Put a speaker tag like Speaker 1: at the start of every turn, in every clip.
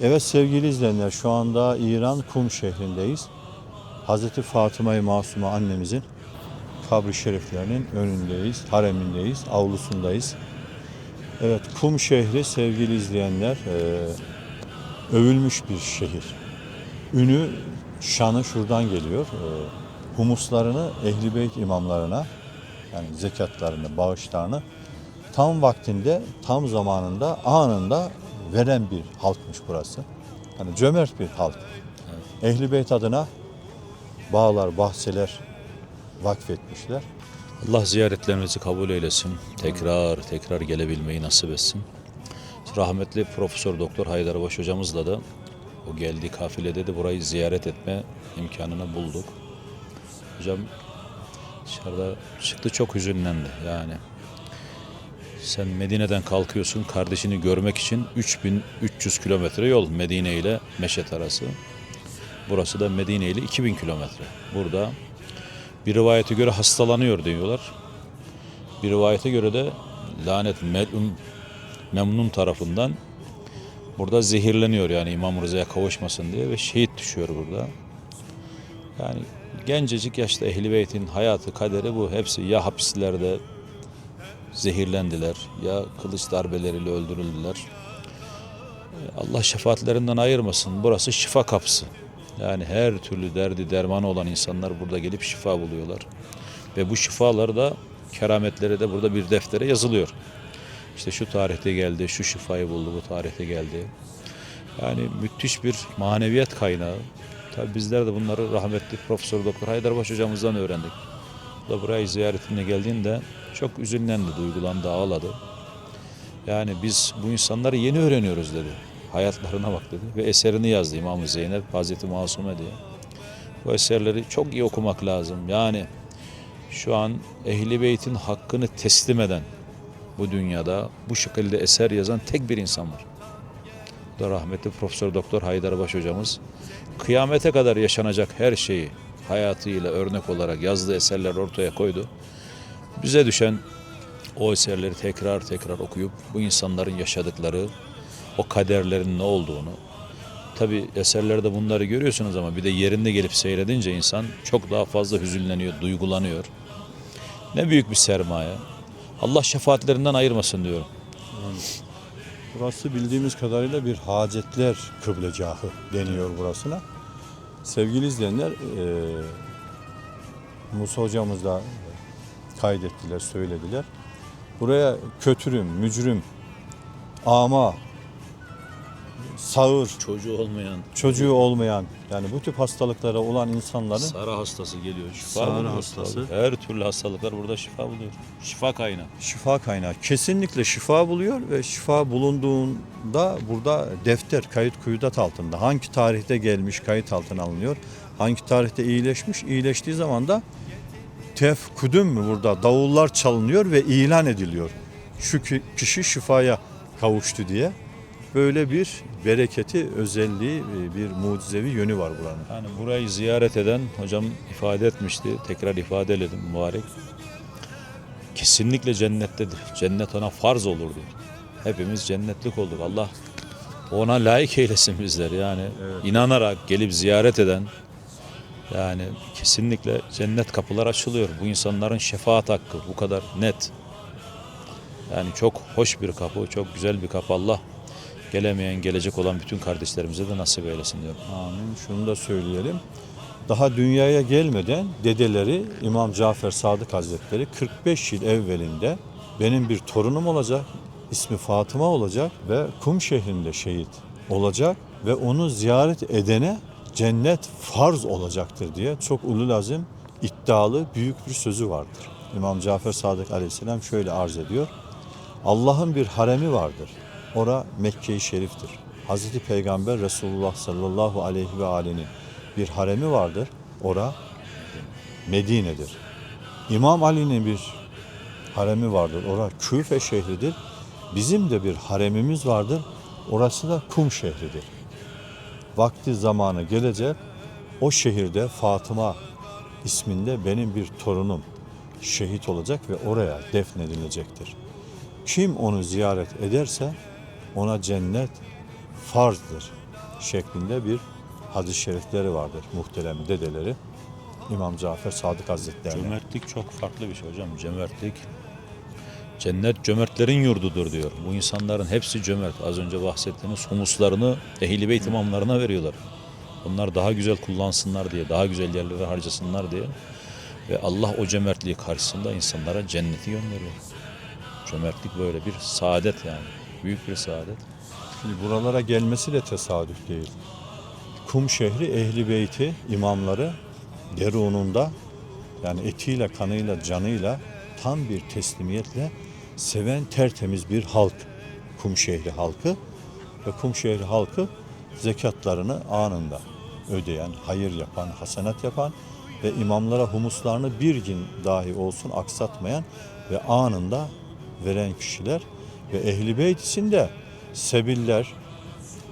Speaker 1: Evet sevgili izleyenler şu anda İran Kum şehrindeyiz. Hazreti Fatıma-i Masuma annemizin kabri şeriflerinin önündeyiz, haremindeyiz, avlusundayız. Evet Kum şehri sevgili izleyenler e, övülmüş bir şehir. Ünü, şanı şuradan geliyor. E, humuslarını Ehli Beyt imamlarına yani zekatlarını, bağışlarını tam vaktinde, tam zamanında, anında veren bir halkmış burası. Hani cömert bir halk. Ehli Beyt adına bağlar, bahçeler vakfetmişler.
Speaker 2: Allah ziyaretlerimizi kabul eylesin. Tekrar tekrar gelebilmeyi nasip etsin. Rahmetli Profesör Doktor Haydarbaş hocamızla da o geldiği kafilede de burayı ziyaret etme imkanını bulduk. Hocam dışarıda çıktı çok hüzünlendi yani. Sen Medine'den kalkıyorsun kardeşini görmek için 3300 kilometre yol Medine ile Meşet arası. Burası da Medine ile 2000 kilometre. Burada bir rivayete göre hastalanıyor diyorlar. Bir rivayete göre de lanet melun memnun tarafından burada zehirleniyor yani İmam Rıza'ya kavuşmasın diye ve şehit düşüyor burada. Yani gencecik yaşta Ehli Beyt'in hayatı, kaderi bu. Hepsi ya hapislerde zehirlendiler ya kılıç darbeleriyle öldürüldüler. Allah şefaatlerinden ayırmasın. Burası şifa kapısı. Yani her türlü derdi dermanı olan insanlar burada gelip şifa buluyorlar. Ve bu şifalar da kerametleri de burada bir deftere yazılıyor. İşte şu tarihte geldi, şu şifayı buldu, bu tarihte geldi. Yani müthiş bir maneviyat kaynağı. Tabi bizler de bunları rahmetli Profesör Doktor Haydarbaş hocamızdan öğrendik. O da buraya ziyaretine geldiğinde çok üzünlendi, duygulandı, ağladı. Yani biz bu insanları yeni öğreniyoruz dedi. Hayatlarına bak dedi. Ve eserini yazdı İmam-ı Zeynep, Hazreti Masume diye. Bu eserleri çok iyi okumak lazım. Yani şu an Ehli Beyt'in hakkını teslim eden bu dünyada bu şekilde eser yazan tek bir insan var. Bu da rahmetli Profesör Doktor Haydarbaş hocamız. Kıyamete kadar yaşanacak her şeyi hayatıyla örnek olarak yazdığı eserler ortaya koydu. Bize düşen o eserleri tekrar tekrar okuyup bu insanların yaşadıkları, o kaderlerin ne olduğunu, tabi eserlerde bunları görüyorsunuz ama bir de yerinde gelip seyredince insan çok daha fazla hüzünleniyor, duygulanıyor. Ne büyük bir sermaye. Allah şefaatlerinden ayırmasın diyorum.
Speaker 1: Burası bildiğimiz kadarıyla bir hacetler kıblecahı deniyor burasına. Sevgili izleyenler, e, Musa hocamız da kaydettiler, söylediler. Buraya kötürüm, mücrüm, ama, sağır,
Speaker 2: Çocuğu olmayan,
Speaker 1: çocuğu olmayan yani bu tip hastalıklara olan insanların
Speaker 2: sarı hastası geliyor. Şifa
Speaker 1: Sarı
Speaker 2: buluyor.
Speaker 1: hastası.
Speaker 2: Her türlü hastalıklar burada şifa buluyor. Şifa kaynağı.
Speaker 1: şifa kaynağı. Kesinlikle şifa buluyor ve şifa bulunduğunda burada defter, kayıt kuyudat altında. Hangi tarihte gelmiş kayıt altına alınıyor. Hangi tarihte iyileşmiş, iyileştiği zaman da tefküdüm mü burada davullar çalınıyor ve ilan ediliyor. Şu ki- kişi şifaya kavuştu diye. Böyle bir bereketi, özelliği, bir mucizevi yönü var buranın.
Speaker 2: Yani burayı ziyaret eden hocam ifade etmişti. Tekrar ifade edelim mübarek. Kesinlikle cennettedir. Cennet ona farz olur diyor. Hepimiz cennetlik olduk. Allah ona layık eylesin bizleri. Yani inanarak gelip ziyaret eden yani kesinlikle cennet kapılar açılıyor. Bu insanların şefaat hakkı bu kadar net. Yani çok hoş bir kapı, çok güzel bir kapı. Allah gelemeyen, gelecek olan bütün kardeşlerimize de nasip eylesin diyorum.
Speaker 1: Amin. Şunu da söyleyelim. Daha dünyaya gelmeden dedeleri İmam Cafer Sadık Hazretleri 45 yıl evvelinde benim bir torunum olacak, ismi Fatıma olacak ve Kum şehrinde şehit olacak ve onu ziyaret edene cennet farz olacaktır diye çok ulul azim iddialı büyük bir sözü vardır. İmam Cafer Sadık Aleyhisselam şöyle arz ediyor. Allah'ın bir haremi vardır. Ora Mekke-i Şerif'tir. Hazreti Peygamber Resulullah sallallahu aleyhi ve alenin bir haremi vardır. Ora Medine'dir. İmam Ali'nin bir haremi vardır. Ora Küfe şehridir. Bizim de bir haremimiz vardır. Orası da Kum şehridir. Vakti zamanı gelecek. O şehirde Fatıma isminde benim bir torunum şehit olacak ve oraya defnedilecektir. Kim onu ziyaret ederse ona cennet farzdır şeklinde bir hadis-i şerifleri vardır muhterem dedeleri. İmam Cafer Sadık Hazretleri.
Speaker 2: Cömertlik çok farklı bir şey hocam. Cömertlik cennet cömertlerin yurdudur diyor. Bu insanların hepsi cömert. Az önce bahsettiğiniz humuslarını Ehl-i Beyt imamlarına veriyorlar. Onlar daha güzel kullansınlar diye, daha güzel yerlere harcasınlar diye. Ve Allah o cömertliği karşısında insanlara cenneti gönderiyor. Cömertlik böyle bir saadet yani. Büyük bir saadet.
Speaker 1: Şimdi buralara gelmesi de tesadüf değil. Kum şehri Ehli Beyti imamları derununda yani etiyle, kanıyla, canıyla tam bir teslimiyetle seven tertemiz bir halk. Kum şehri halkı ve Kum şehri halkı zekatlarını anında ödeyen, hayır yapan, hasenat yapan ve imamlara humuslarını bir gün dahi olsun aksatmayan ve anında veren kişiler ve Ehli Beyt için de sebiller,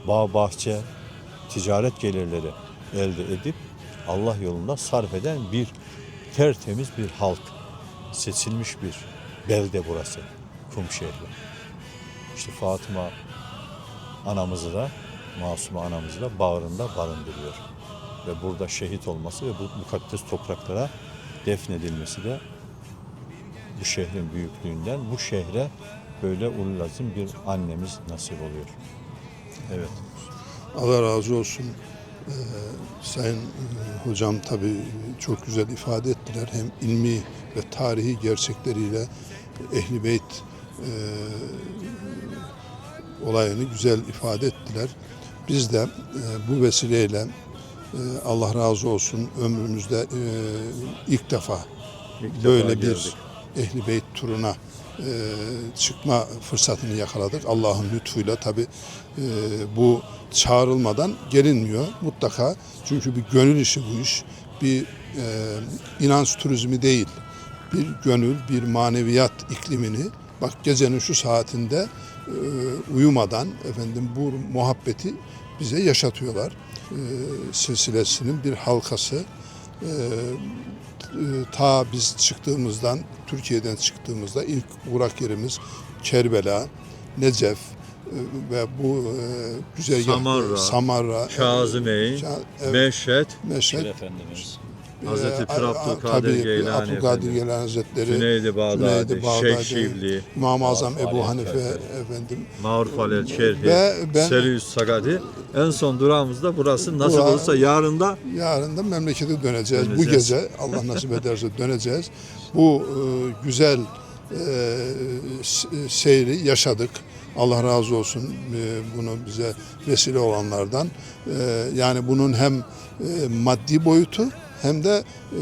Speaker 1: bağ bahçe, ticaret gelirleri elde edip Allah yolunda sarf eden bir tertemiz bir halk, seçilmiş bir belde burası, Kum şehri. İşte Fatıma anamızı da, Masume anamızı da bağrında barındırıyor. Ve burada şehit olması ve bu mukaddes topraklara defnedilmesi de bu şehrin büyüklüğünden bu şehre böyle ululazim bir annemiz nasip oluyor. Evet.
Speaker 3: Allah razı olsun. Ee, Sayın e, hocam tabii çok güzel ifade ettiler. Hem ilmi ve tarihi gerçekleriyle Ehli Beyt e, olayını güzel ifade ettiler. Biz de e, bu vesileyle e, Allah razı olsun ömrümüzde e, ilk defa
Speaker 1: İlk
Speaker 3: böyle
Speaker 1: defa
Speaker 3: bir
Speaker 1: geldik.
Speaker 3: Ehli Beyt turuna e, çıkma fırsatını yakaladık. Allah'ın lütfuyla tabi bu çağrılmadan gelinmiyor mutlaka. Çünkü bir gönül işi bu iş. Bir e, inanç turizmi değil. Bir gönül, bir maneviyat iklimini bak gecenin şu saatinde e, uyumadan efendim bu muhabbeti bize yaşatıyorlar. E, silsilesinin bir halkası. E, e, ta biz çıktığımızdan, Türkiye'den çıktığımızda ilk uğrak yerimiz Kerbela, Necef ve bu güzergah
Speaker 1: Samarra,
Speaker 3: Samarra,
Speaker 1: Kazımeyn,
Speaker 3: Ka- evet,
Speaker 1: Meşhed,
Speaker 3: Meşhed,
Speaker 2: Pir Efendimiz.
Speaker 1: Hazreti
Speaker 3: e,
Speaker 1: Pir Abdülkadir
Speaker 3: tabii,
Speaker 1: Geylani
Speaker 3: Abdülkadir
Speaker 1: Efendi,
Speaker 3: Geylani Hazretleri,
Speaker 1: Cüneydi Bağdadi,
Speaker 3: Cüneydi Bağdadi,
Speaker 1: Şeyh Şibli,
Speaker 3: İmam-ı Azam Ebu Hanife
Speaker 2: Efendi.
Speaker 3: efendim.
Speaker 1: Mağruf Alel Şerhi,
Speaker 3: Ve ben-
Speaker 1: Serius Sagadi. En son durağımız da burası. Nasip
Speaker 3: Bura-
Speaker 1: olursa yarın da
Speaker 3: Yarın da memlekete döneceğiz. Bu
Speaker 1: Döneceğiz.
Speaker 3: gece Allah nasip ederse döneceğiz. Bu e, güzel e, seyri yaşadık. Allah razı olsun e, bunu bize vesile olanlardan. E, yani bunun hem e, maddi boyutu hem de e,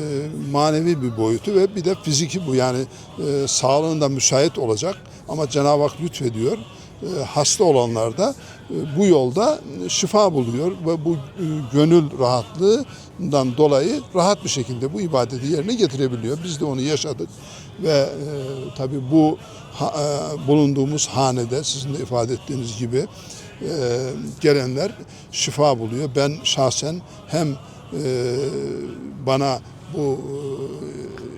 Speaker 3: manevi bir boyutu ve bir de fiziki bu yani e, sağlığında müsait olacak ama Cenab-ı Hak lütfediyor. E, hasta olanlar da e, bu yolda şifa buluyor ve bu e, gönül rahatlığından dolayı rahat bir şekilde bu ibadeti yerine getirebiliyor. Biz de onu yaşadık ve e, tabii bu ha- e, bulunduğumuz hanede sizin de ifade ettiğiniz gibi e, gelenler şifa buluyor. Ben şahsen hem bana bu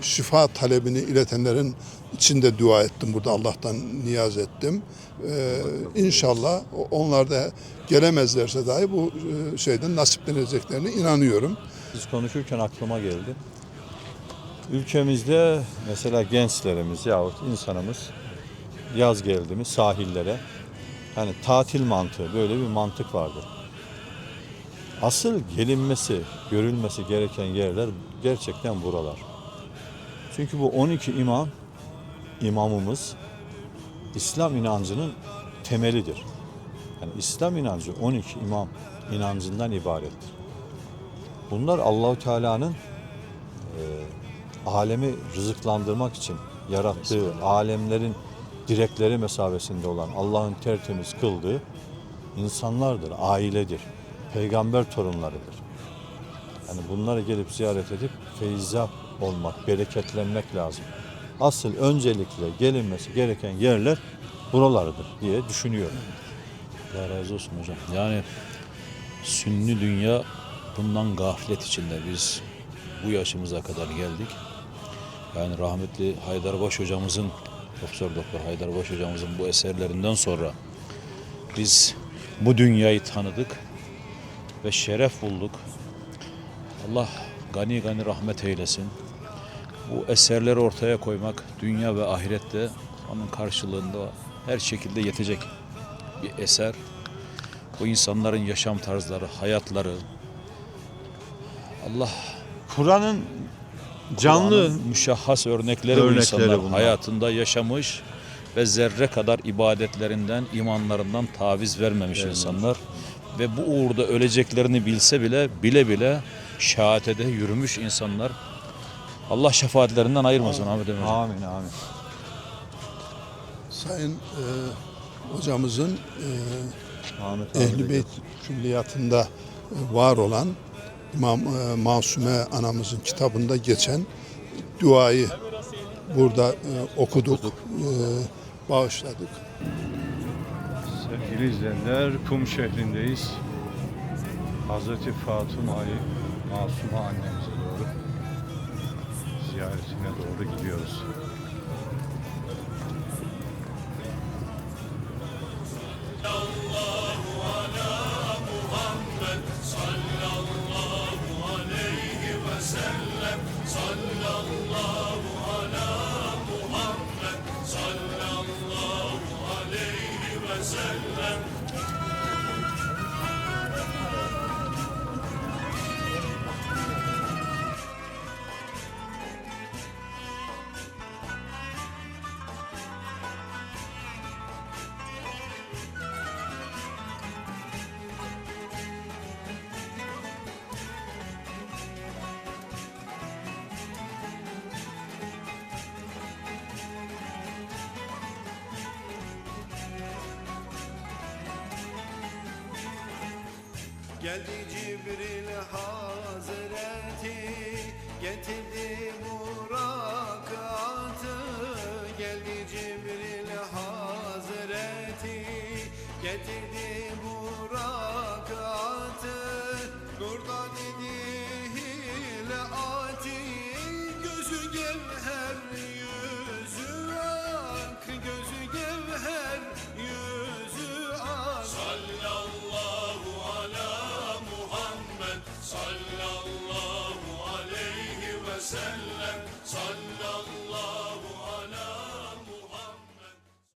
Speaker 3: e, şifa talebini iletenlerin içinde dua ettim. Burada Allah'tan niyaz ettim. Ee, inşallah onlar da gelemezlerse dahi bu e, şeyden nasipleneceklerine inanıyorum.
Speaker 1: Biz konuşurken aklıma geldi. Ülkemizde mesela gençlerimiz yahut insanımız yaz geldi mi sahillere hani tatil mantığı böyle bir mantık vardır. Asıl gelinmesi, görülmesi gereken yerler gerçekten buralar. Çünkü bu 12 imam, imamımız İslam inancının temelidir. Yani İslam inancı 12 imam inancından ibarettir. Bunlar Allahu Teala'nın e, alemi rızıklandırmak için yarattığı alemlerin direkleri mesabesinde olan Allah'ın tertemiz kıldığı insanlardır, ailedir, peygamber torunlarıdır. Yani bunları gelip ziyaret edip feyizap olmak, bereketlenmek lazım. Asıl öncelikle gelinmesi gereken yerler buralardır diye düşünüyorum.
Speaker 2: Allah razı olsun hocam. Yani sünni dünya bundan gaflet içinde biz bu yaşımıza kadar geldik. Yani rahmetli Haydarbaş hocamızın, Profesör Doktor Haydarbaş hocamızın bu eserlerinden sonra biz bu dünyayı tanıdık. Ve şeref bulduk. Allah gani gani rahmet eylesin. Bu eserleri ortaya koymak dünya ve ahirette onun karşılığında her şekilde yetecek bir eser. Bu insanların yaşam tarzları, hayatları, Allah
Speaker 1: Kur'an'ın canlı
Speaker 2: Kur'an'ın müşahhas örnekleri, bu
Speaker 1: Örnekleri
Speaker 2: insanlar
Speaker 1: bunlar.
Speaker 2: hayatında yaşamış ve zerre kadar ibadetlerinden, imanlarından taviz vermemiş insanlar ve bu uğurda öleceklerini bilse bile bile bile şehadete yürümüş insanlar. Allah şefaatlerinden ayırmasın Ahmet Emre.
Speaker 1: Amin amin.
Speaker 3: Sayın e, hocamızın e,
Speaker 1: Ahmet abi
Speaker 3: Ehl-i
Speaker 1: de
Speaker 3: Beyt külliyatında e, var olan İmam e, Masume anamızın kitabında geçen duayı burada e, okuduk, e, bağışladık.
Speaker 4: Sevgili izleyenler, Kum şehrindeyiz. Hazreti Fatıma'yı, Masuma annemize doğru ziyaretine doğru gidiyoruz.
Speaker 5: Geldi Cibril Hazreti getirdi murakatı. Geldi Cibril Hazreti getirdi murakatı. Nurdan idi hilati gözü gevher yüzü